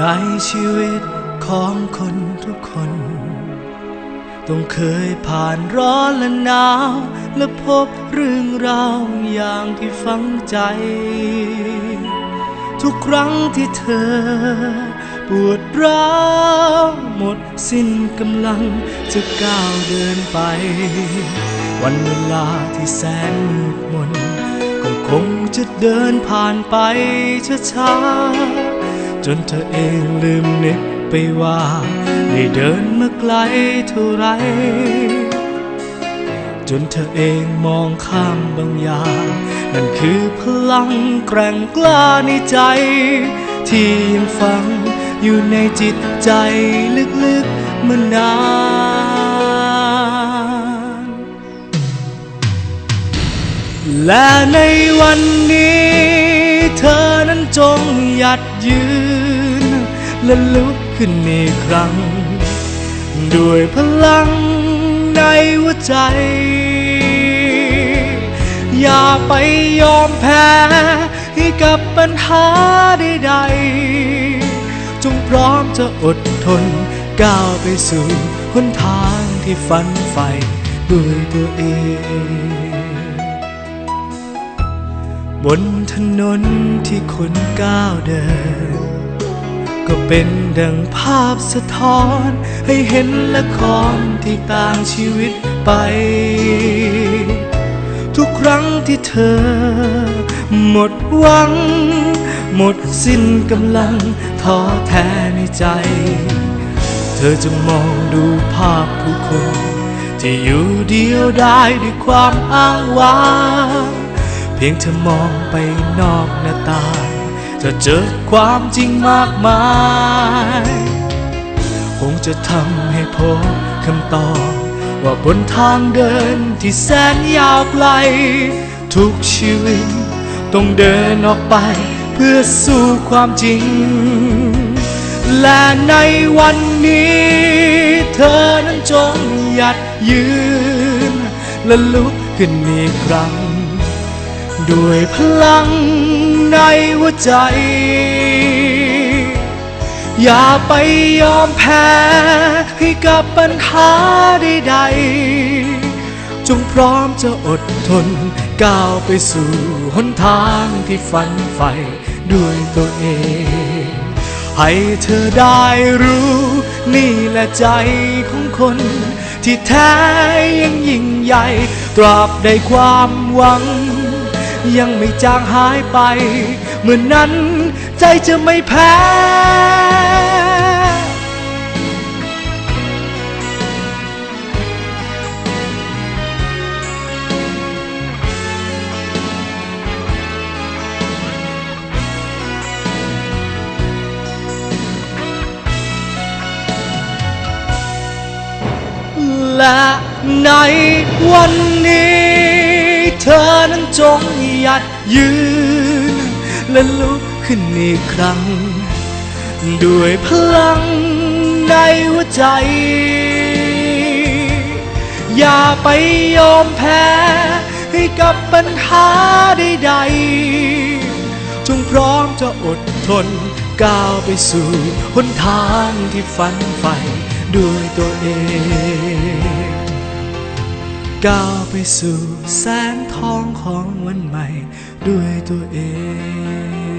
ในชีวิตของคนทุกคน ต้องเคยผ่านร้อนและหนาว และพบเรื่องราวอย่างที่ฝังใจ ทุกครั้งที่เธอ ปวดร้าวหมดสิ้นกำลังจะก้าวเดินไป วันเวลาที่แสนมืดมนก็คงจะเดินผ่านไปช้าๆ จนเธอเองลืมนึกไปว่า ได้เดินมาไกลเท่าไร จนเธอเองมองข้ามบางอย่าง นั่นคือพลังแกร่งกล้าในใจ ที่ยังฝังอยู่ในจิตใจลึกๆมานานและในวันนี้ เธอนั้นจงหยัดยืน และลุกขึ้นอีกครั้ง ด้วยพลังในหัวใจ อย่าไปยอมแพ้ให้กับปัญหาใดๆ จงพร้อมจะอดทน ก้าวไปสู่หนทางที่ฝันใฝ่ด้วยตัวเอง บนถนนที่คนก้าวเดิน ก็เป็นดังภาพสะท้อน ให้เห็นละครที่ต่างชีวิตไป ทุกครั้งที่เธอ หมดหวัง หมดสิ้นกำลังท้อแท้ในใจ เธอจะมองดูภาพผู้คน ที่อยู่เดียวได้ด้วยความอ้างว้าง พียงเธอมองไปนอกหน้าต่างจะเจอความจริงมากมายคงจะทำให้พบคำตอบว่าบนทางเดินที่แสนยาวไกล ทุกชีวิตต้องเดินออกไปเพื่อสู่ความจริง และในวันนี้ เธอนั้นจงหยัดยืนและลุกขึ้นอีกครั้ง ด้วยพลังในหัวใจ อย่าไปยอมแพ้ให้กับปัญหาใดๆ จงพร้อมจะอดทน ก้าวไปสู่หนทางที่ฝันใฝ่ด้วยตัวเอง ให้เธอได้รู้ นี่แหละใจของคน ที่แท้ยังยิ่งใหญ่ ตราบใดความหวัง ยังไม่จางหายไป เมื่อนนั้นใจจะไม่แพ้และในวันนี้ เธอนั้นจง หยัดยืน และลุกขึ้นอีกครั้ง ด้วยพลังในหัวใจ อย่าไปยอมแพ้ ให้กับปัญหาใดๆ จงพร้อมจะอดทน ก้าวไปสู่หนทางที่ฝันใฝ่ด้วยตัวเอง ก้าวไปสู่แสงทองของวันใหม่ด้วยตัวเอง